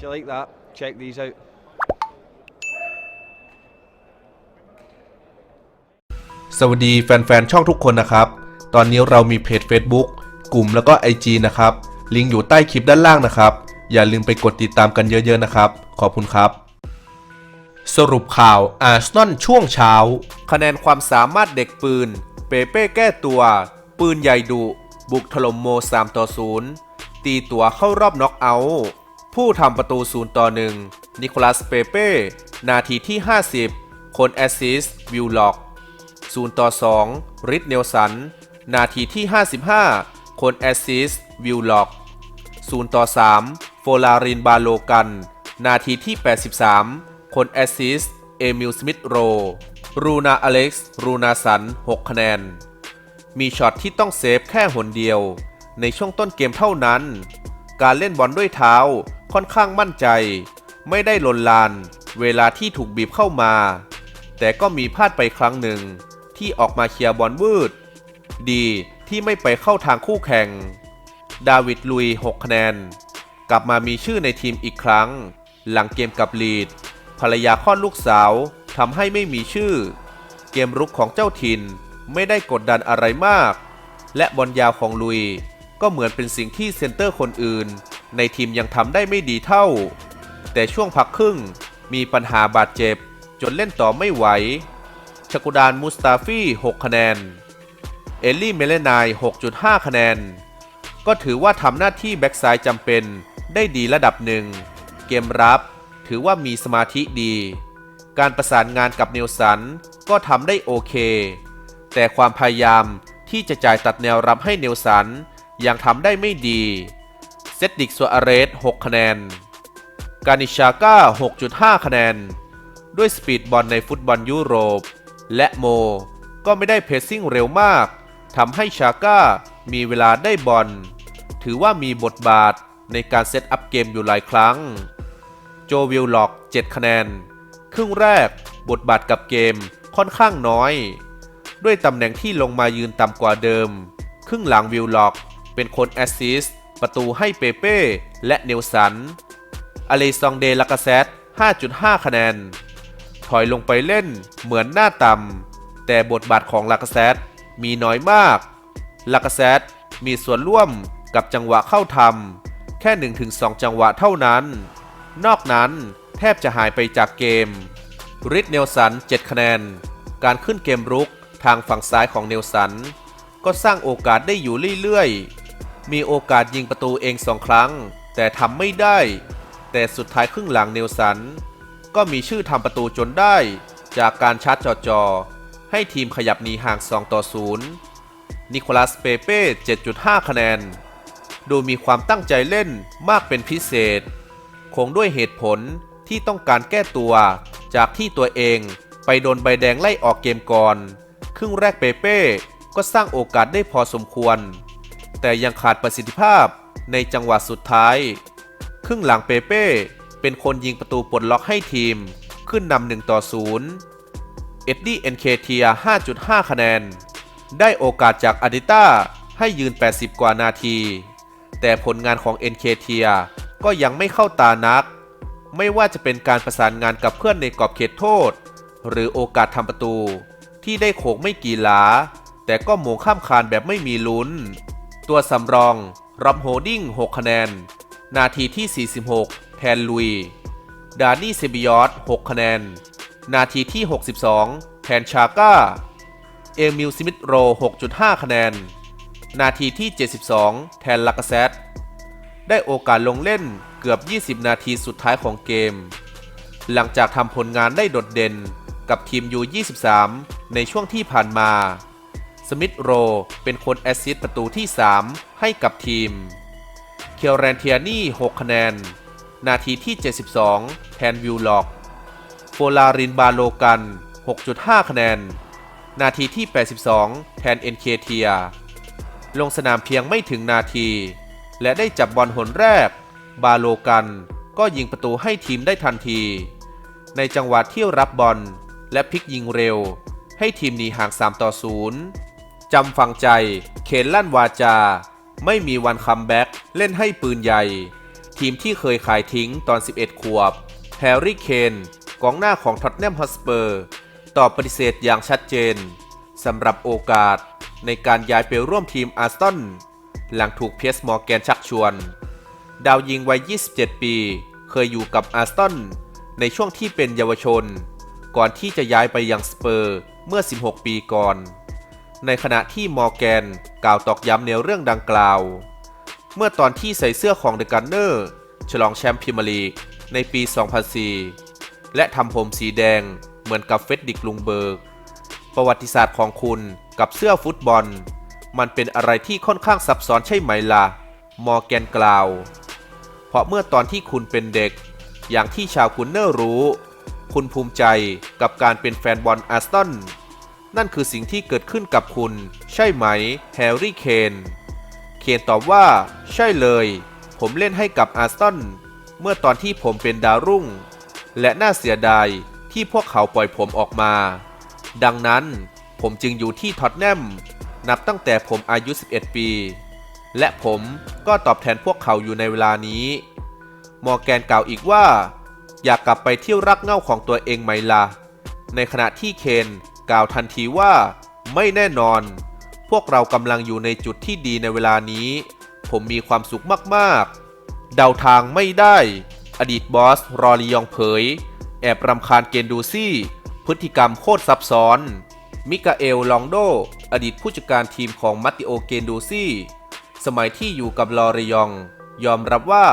If you like that, check these out. สวัสดีแฟนๆ ช่องทุกคนนะครับ ตอนนี้เรามีเพจ Facebook กลุ่มแล้วก็ IG นะครับ ลิงก์อยู่ใต้คลิปด้านล่างนะครับ อย่าลืมไปกดติดตามกันเยอะๆนะครับ ขอบคุณครับ สรุปข่าวอาร์เซนอลช่วงเช้า คะแนนความสามารถเด็กปืน เปเป้แก้ตัว ปืนใหญ่ดุ บุกถล่มโม3ต่อ0ตีตัวเข้ารอบน็อกเอาท์ ผู้ทำประตู 0 ต่อ 1 นิโคลัส เปเป้ นาทีที่ 50 คนแอสซิสต์วิลล็อก 0 ต่อ 2 ริดเนลสัน นาทีที่ 55 คนแอสซิสต์วิลล็อก 0 ต่อ 3 โฟลาริน บาโลกัน นาทีที่ 83 คนแอสซิสต์เอมิล สมิธโร รูนา อเล็กซ์ รูนาสัน 6 คะแนน มีช็อตที่ต้องเซฟแค่หนเดียว ในช่วงต้นเกมเท่านั้น การเล่นบอลด้วยเท้า ค่อนข้างมั่นใจ ไม่ได้ลนลาน เวลาที่ถูกบีบเข้ามา แต่ก็มีพลาดไปครั้งหนึ่ง ที่ออกมาเคลียร์บอลวืด ดีที่ไม่ไปเข้าทางคู่แข่ง ดาวิดลุย 6 คะแนน กลับมามีชื่อในทีมอีกครั้ง หลังเกมกับลีด ภรรยาคลอดลูกสาวทำให้ไม่มีชื่อ เกมรุกของเจ้าถิ่นไม่ได้กดดันอะไรมาก และบอลยาวของลุยก็เหมือนเป็นสิ่งที่เซนเตอร์คนอื่น ในทีมยังทำได้ไม่ดีเท่า แต่ช่วงพักครึ่งมีปัญหาบาดเจ็บ จนเล่นต่อไม่ไหวชกุดานมุสตาฟี่ 6 คะแนน เอลลี่เมเลนาย 6.5 คะแนน ก็ถือว่าทำหน้าที่แบ็กซ้ายจำเป็นได้ดีระดับหนึ่ง เกมรับถือว่ามีสมาธิดี การประสานงานกับเนลสันก็ทำได้โอเค แต่ความพยายามที่จะจ่ายตัดแนวรับให้เนลสันยังทำได้ไม่ดี เซตดิกซัวอาเรส 6 คะแนน กานิชาก้า 6.5 คะแนน ด้วยสปีดบอลในฟุตบอลยุโรป และโม ก็ไม่ได้เพสซิ่งเร็วมากทำให้ชาก้ามีเวลาได้บอล ถือว่ามีบทบาทในการเซตอัพเกมอยู่หลายครั้ง โจวิลล็อก 7 คะแนน ครึ่งแรกบทบาทกับเกมค่อนข้างน้อย ด้วยตำแหน่งที่ลงมายืนต่ำกว่าเดิม ครึ่งหลังวิลล็อกเป็นคนแอสซิสต์ ประตูให้เปเป้ และเนลสัน อเลซองเดลากาเซต5.5 คะแนน ถอยลงไปเล่นเหมือนหน้าต่ำแต่บทบาทของลากาเซตมีน้อยมาก ลากาเซตมีส่วนร่วมกับจังหวะเข้าทำแค่ 1-2 จังหวะเท่านั้น นอกนั้นแทบจะหายไปจากเกม ริดเนลสัน 7 คะแนน การขึ้นเกมรุกทางฝั่งซ้ายของเนลสัน ก็สร้างโอกาสได้อยู่เรื่อยๆ มีโอกาสยิงประตูเองสองครั้ง แต่ทำไม่ได้ แต่สุดท้ายครึ่งหลังเนลสัน ก็มีชื่อทำประตูจนได้ จากการชาร์จจอๆให้ทีมขยับหนีห่าง 2 ต่อ 0 นิโคลัสเปเป้ 7.5 คะแนน ดูมีความตั้งใจเล่นมากเป็นพิเศษ คงด้วยเหตุผลที่ต้องการแก้ตัวจากที่ตัวเองไปโดนใบแดงไล่ออกเกมก่อน ครึ่งแรกเปเป้ ก็สร้างโอกาสได้พอสมควร แต่ยังขาดประสิทธิภาพในจังหวะสุดท้าย ครึ่งหลังเปเป้ เป็นคนยิงประตูปลดล็อกให้ทีม ขึ้นนำหนึ่งต่อศูนย์เอ็ดดี้เอ็นเคเทีย5.5 คะแนน ได้โอกาสจากอาดิต้าให้ยืน 80 กว่านาที แต่ผลงานของเอ็นเคเทียก็ยังไม่เข้าตานัก ไม่ว่าจะเป็นการประสานงานกับเพื่อนในกรอบเขตโทษ หรือโอกาสทำประตู ที่ได้โขกไม่กี่หลา แต่ก็โมงข้ามคานแบบไม่มีลุ้น ตัวสำรองรับโฮดดิ้ง 6 คะแนน นาทีที่ 46 แทนลุย ดานี่เซบิยอส6คะแนน นาทีที่ 62 แทนชาก้า เอมิลซิมิธโร 6.5 คะแนน นาทีที่ 72 แทนลากาเซตได้โอกาสลงเล่นเกือบ 20 นาทีสุดท้ายของเกม หลังจากทำผลงานได้โดดเด่นกับทีมยู23ในช่วงที่ผ่านมา สมิธโร เป็นคนแอสซิสต์ประตูที่ 3 ให้กับทีม เคียวแรนเทียนี่ 6 คะแนน นาทีที่ 72 แทนวิลล็อก โฟลารินบาโลกัน 6.5 คะแนน นาทีที่ 82 แทนเอ็นเคเทีย ลงสนามเพียงไม่ถึงนาที และได้จับบอลหนแรก บาโลกันก็ยิงประตูให้ทีมได้ทันที ในจังหวะที่รับบอลและพลิกยิงเร็วให้ทีมหนีห่าง 3 ต่อ 0 จำฝังใจ เขนลั่นวาจา ไม่มีวันคัมแบ็กเล่นให้ปืนใหญ่ ทีมที่เคยขายทิ้งตอน 11 ขวบ แฮร์รี่เคนกองหน้าของท็อตแนมฮอสเปอร์ ตอบปฏิเสธอย่างชัดเจนสำหรับโอกาสในการย้ายไปร่วมทีมอาร์สตันหลังถูกเพียสมอร์แกนชักชวน ดาวยิงวัย 27 ปี เคยอยู่กับอาร์สตันในช่วงที่เป็นเยาวชน ก่อนที่จะย้ายไปยังสเปอร์เมื่อ 16 ปีก่อน ในขณะที่มอร์แกนกล่าวตอกย้ำในเรื่องดังกล่าว เมื่อตอนที่ใส่เสื้อของเดอะกันเนอร์ฉลองแชมป์พรีเมียร์ลีกในปี 2004 และทำผมสีแดงเหมือนกับเฟดดิกลุงเบิร์ก ประวัติศาสตร์ของคุณกับเสื้อฟุตบอล มันเป็นอะไรที่ค่อนข้างซับซ้อนใช่ไหมล่ะ มอร์แกนกล่าว เพราะเมื่อตอนที่คุณเป็นเด็ก อย่างที่ชาวคุณเนอร์รู้ คุณภูมิใจกับการเป็นแฟนบอลอาร์สตัน นั่นคือสิ่งที่เกิดขึ้นกับคุณ ใช่ไหม แฮร์รี่เคน เคนตอบว่า ใช่เลย ผมเล่นให้กับอาร์สตันเมื่อตอนที่ผมเป็นดาวรุ่ง และน่าเสียดายที่พวกเขาปล่อยผมออกมา ดังนั้นผมจึงอยู่ที่ท็อตแนมนับตั้งแต่ผมอายุ 11 ปี และผมก็ตอบแทนพวกเขาอยู่ในเวลานี้ มอร์แกนกล่าวอีกว่า อยากกลับไปเที่ยวรักเง้าของตัวเองไหมล่ะ ในขณะที่เคนกล่าวทันทีว่า ไม่แน่นอน พวกเรากำลังอยู่ในจุดที่ดีในเวลานี้ ผมมีความสุขมากๆ เดาทางไม่ได้ อดีตบอส รอลียองเผย แอบรำคาญเกนดูซี่ พฤติกรรมโคตรซับซ้อน มิกาเอล ลองโด อดีตผู้จัดการทีมของมัตติโอเกนดูซี่ สมัยที่อยู่กับลอรียอง ยอมรับว่า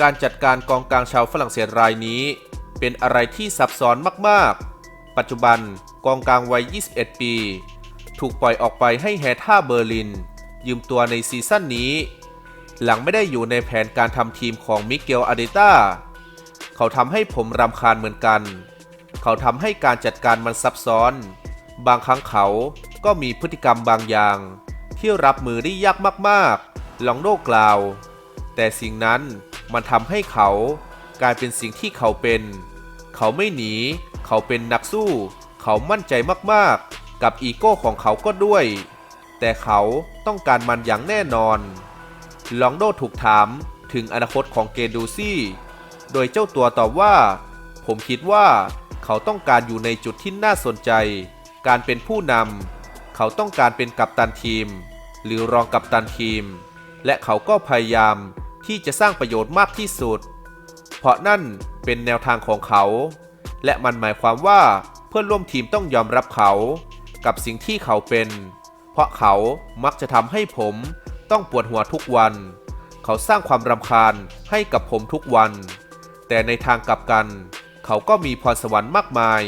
การจัดการกองกลางชาวฝรั่งเศสรายนี้ เป็นอะไรที่ซับซ้อนมากๆ ปัจจุบัน กองกลางวัย 21 ปี ถูกปล่อยออกไปให้แฮท่าเบอร์ลิน ยืมตัวในซีซั่นนี้ หลังไม่ได้อยู่ในแผนการทำทีมของมิเกลอาเดต้าเขาทำให้ผมรำคาญเหมือนกัน เขาทำให้การจัดการมันซับซ้อน บางครั้งเขาก็มีพฤติกรรมบางอย่าง ที่รับมือได้ยากมากๆ ลองโดกล่าว แต่สิ่งนั้นมันทำให้เขากลายเป็นสิ่งที่เขาเป็น เขาไม่หนี เขาเป็นนักสู้ เขามั่นใจมากๆ กับอีโก้ของเขาก็ด้วย แต่เขาต้องการมันอย่างแน่นอน ลองโดถูกถามถึงอนาคตของเกนดูซี่ โดยเจ้าตัวตอบว่า ผมคิดว่าเขาต้องการอยู่ในจุดที่น่าสนใจ การเป็นผู้นำ เขาต้องการเป็นกัปตันทีม หรือรองกัปตันทีม และเขาก็พยายามที่จะสร้างประโยชน์มากที่สุด เพราะนั่นเป็นแนวทางของเขา และมันหมายความว่า เพื่อนร่วมทีมต้องยอมรับเขา กับสิ่งที่เขาเป็น เพราะเขามักจะทำให้ผมต้องปวดหัวทุกวัน เขาสร้างความรำคาญให้กับผมทุกวัน แต่ในทางกลับกัน เขาก็มีพรสวรรค์มากมาย